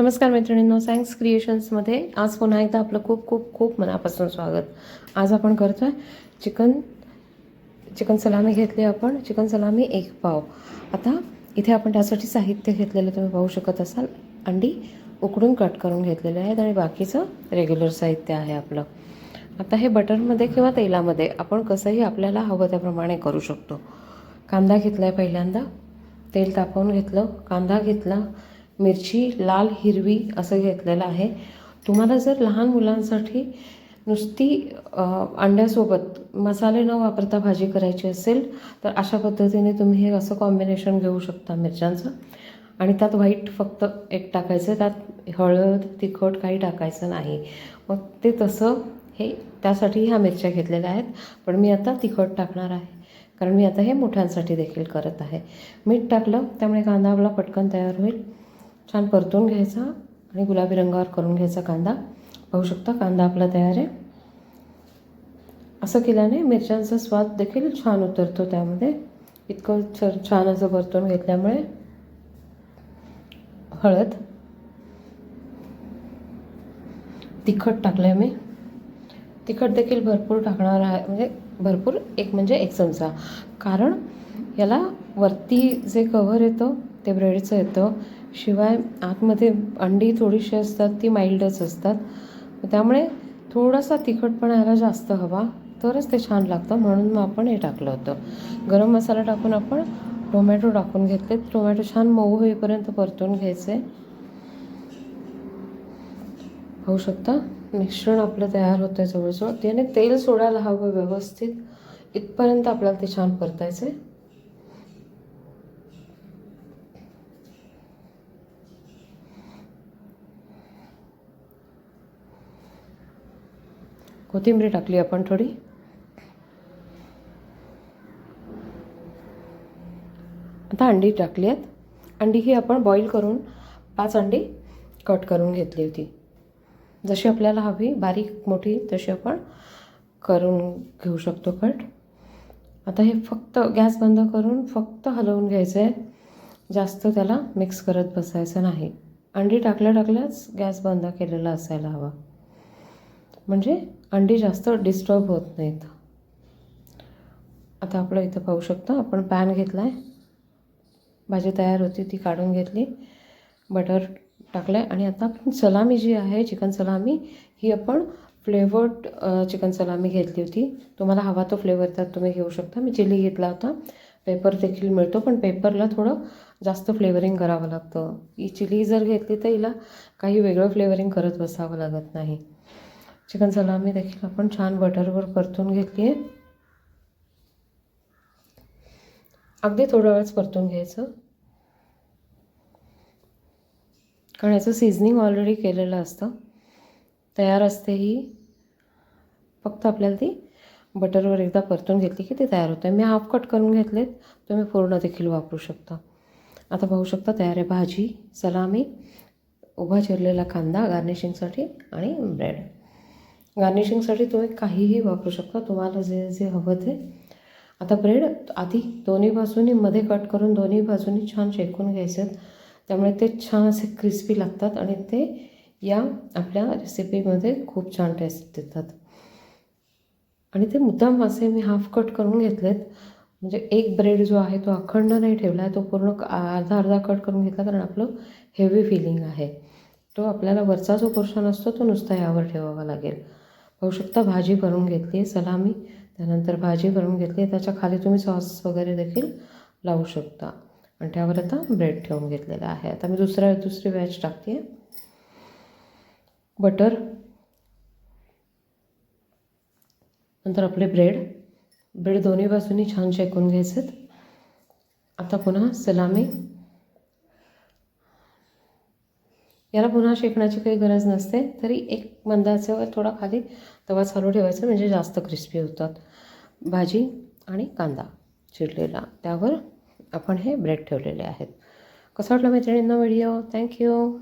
नमस्कार मैत्रिणींनो सायन्स क्रिएशन्समध्ये आज पुन्हा एकदा आपलं खूप खूप खूप मनापासून स्वागत. आज आपण करतो आहे चिकन चिकन सलामी घेतली आपण. चिकन सलामी एक पाव. आता इथे आपण त्यासाठी साहित्य घेतलेलं तुम्ही पाहू शकत असाल. अंडी उकडून कट करून घेतलेले आहेत आणि बाकीचं रेग्युलर साहित्य आहे आपलं. आता हे बटरमध्ये किंवा तेलामध्ये आपण कसंही आपल्याला हवं त्याप्रमाणे करू शकतो. कांदा घेतला आहे पहिल्यांदा. तेल तापवून घेतलं. कांदा घेतला. मिरची लाल हिरवी असं घेतलेलं आहे. तुम्हाला जर लहान मुलांसाठी नुसती अंड्यासोबत मसाले न वापरता भाजी करायची असेल तर अशा पद्धतीने तुम्ही हे असं कॉम्बिनेशन घेऊ शकता मिरच्यांचं. आणि त्यात व्हाईट फक्त एक टाकायचं त्यात हळद तिखट काही टाकायचं नाही. मग ते तसं हे त्यासाठी ह्या मिरच्या घेतलेल्या आहेत. पण मी आता तिखट टाकणार आहे. कारण मी आता हे मोठ्यांसाठी देखील करत आहे. मीठ टाकलं त्यामुळे कांदा आपला पटकन तयार होईल. छान परतून घ्यायचा आणि गुलाबी रंगावर करून घ्यायचा कांदा. पाहू शकता कांदा आपला तयार आहे. असं केल्याने मिरच्यांचा स्वाद देखील छान उतरतो त्यामध्ये. इतकं छ छान असं परतून घेतल्यामुळे हळद तिखट टाकलं आहे मी. तिखट देखील भरपूर टाकणार आहे. म्हणजे भरपूर एक म्हणजे एक चमचा. कारण याला वरती जे कव्हर येतं ते ब्रेडचं येतं. शिवाय आतमध्ये अंडी थोडीशी असतात ती माइल्डच असतात. त्यामुळे थोडासा तिखटपणा याला जास्त हवा तरच ते छान लागतं. म्हणून मग आपण हे टाकलं होतं. गरम मसाला टाकून आपण टोमॅटो टाकून घेतले. टोमॅटो छान मऊ होईपर्यंत परतून घ्यायचे. होऊ शकता. मिश्रण आपलं तयार होतं आहे जवळजवळ. त्याने तेल सोडायला हवं व्यवस्थित. इथपर्यंत आपल्याला ते छान परतायचं. कोथिंबीर टाकली आपण थोडी. आता अंडी टाकली आहेत. अंडी ही आपण बॉईल करून पाच अंडी कट करून घेतली होती. जशी आपल्याला हवी बारीक मोठी तशी आपण करून घेऊ शकतो कट. आता हे फक्त गॅस बंद करून फक्त हलवून घ्यायचं आहे जास्त त्याला मिक्स करत बसायचं नाही. अंडी टाकल्या टाकल्याच गॅस बंद केलेला असायला हवा. म्हणजे अंडी जास्त डिस्टर्ब होत नाहीत. आता आपलं इथं पाहू शकता आपण पॅन घेतला आहे भाजी तयार होती ती काढून घेतली. बटर टाकलं आहे आणि आता आपण सलामी जी आहे चिकन सलामी ही आपण फ्लेवर्ड चिकन सलामी घेतली होती. तुम्हाला हवा तो फ्लेवर त्यात तुम्ही घेऊ शकता. मी चिली घेतला होता. पेपर देखील मिळतो पण पेपरला थोडं जास्त फ्लेवरिंग करावं लागतं. ही चिली जर घेतली तर हिला काही वेगळं फ्लेवरिंग करत बसावं लागत नाही. चिकन सलामी देखील आपण छान बटरवर परतून घेतली आहे अगदी थोडा वेळच परतून घ्यायचं. कारण याचं सिझनिंग ऑलरेडी केलेलं असतं. तयार असते ही. फक्त आपल्याला ती बटरवर एकदा परतून घेतली की ती तयार होते. मी हाफ कट करून घेतलेत. तुम्ही पूर्ण देखील वापरू शकता. आता पाहू शकता तयार आहे भाजी सलामी उभा चिरलेला कांदा गार्निशिंगसाठी आणि ब्रेड गार्निशिंगसाठी तुम्ही काहीही वापरू शकता. तुम्हाला जे जे हवं ते. आता ब्रेड आधी दोन्ही बाजूनी मध्ये कट करून दोन्ही बाजूनी छान शेकून घ्यायचे त्यामुळे ते छान असे क्रिस्पी लागतात आणि ते या आपल्या रेसिपीमध्ये खूप छान टेस्ट देतात. आणि ते मुद्दाम असे मी हाफ कट करून घेतलेत. म्हणजे एक ब्रेड जो आहे तो अखंड नाही ठेवला आहे. तो पूर्ण अर्धा अर्धा कट करून घेतला कारण आपलं हेवी फिलिंग आहे. तो आपल्याला वरचा जो पोर्शन असतो तो नुसता यावर ठेवावा लागेल. पाहू शकता भाजी करून घेतली आहे सलामी. त्यानंतर भाजी करून घेतली आहे त्याच्याखाली तुम्ही सॉस वगैरे देखील लावू शकता. आणि त्यावर आता ब्रेड ठेवून घेतलेला आहे. आता मी दुसऱ्या दुसरी वॅज टाकते आहे बटर. नंतर आपले ब्रेड. ब्रेड दोन्ही बाजूनी छान शेकून घ्यायचेत. आता पुन्हा सलामी. याला पुन्हा शेकण्याची काही गरज नसते. तरी एक मंदाच्यावर थोडा खाली तवा चालू ठेवायचा म्हणजे जास्त क्रिस्पी होतात. भाजी आणि कांदा चिरलेला. त्यावर आपण हे ब्रेड ठेवलेले आहेत. कसं वाटलं मैत्रिणींना व्हिडिओ? थँक्यू